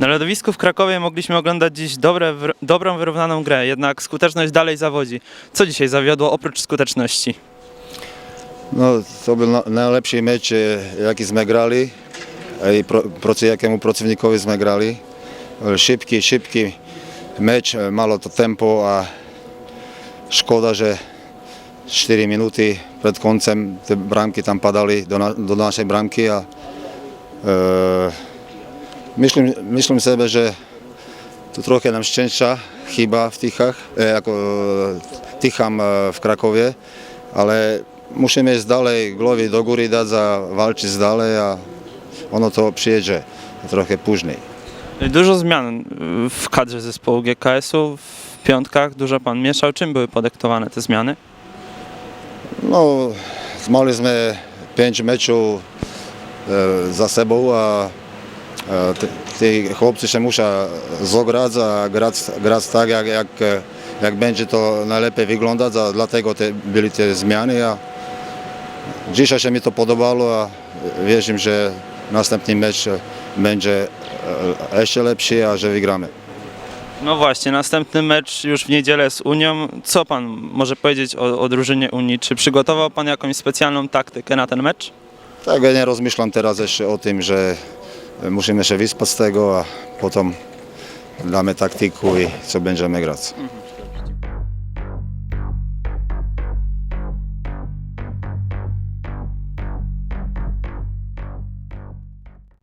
Na lodowisku w Krakowie mogliśmy oglądać dziś dobre, dobrą, wyrównaną grę, jednak skuteczność dalej zawodzi. Co dzisiaj zawiodło oprócz skuteczności? No, to był na- najlepszy mecz, e, jaki sme grali i pro, proci jakému protivníkovi sme grali. Bol Šipký, šipký meč, e, malo to tempo a škoda, že 4 minúty pred koncem tie brámky tam padali do, na, do našej brámky a e, myslím, myslím sebe, že tu trochę nam szczęścia chyba w Tychach, e, jako Tycham e, w Krakowie, ale musimy iść dalej, głowy do góry dać, a walczyć dalej, a ono to przyjedzie trochę później. Dużo zmian w kadrze zespołu GKS-u, w piątkach dużo pan mieszał. Czym były podyktowane te zmiany? No, mali sme 5 meczów e, za sobą, a się muszą zograć, a grać, grać tak, jak, jak, jak będzie to najlepiej wyglądać, a dlatego te, były te zmiany. A dzisiaj się mi to podobało, a wierzę, że następny mecz będzie e, jeszcze lepszy, a że wygramy. No właśnie, następny mecz już w niedzielę z Unią. Co pan może powiedzieć o, o drużynie Unii? Czy przygotował pan jakąś specjalną taktykę na ten mecz? Tak, ja nie rozmyślam teraz jeszcze o tym, że musimy się wyspać z tego, a potem damy taktyku i co będziemy grać.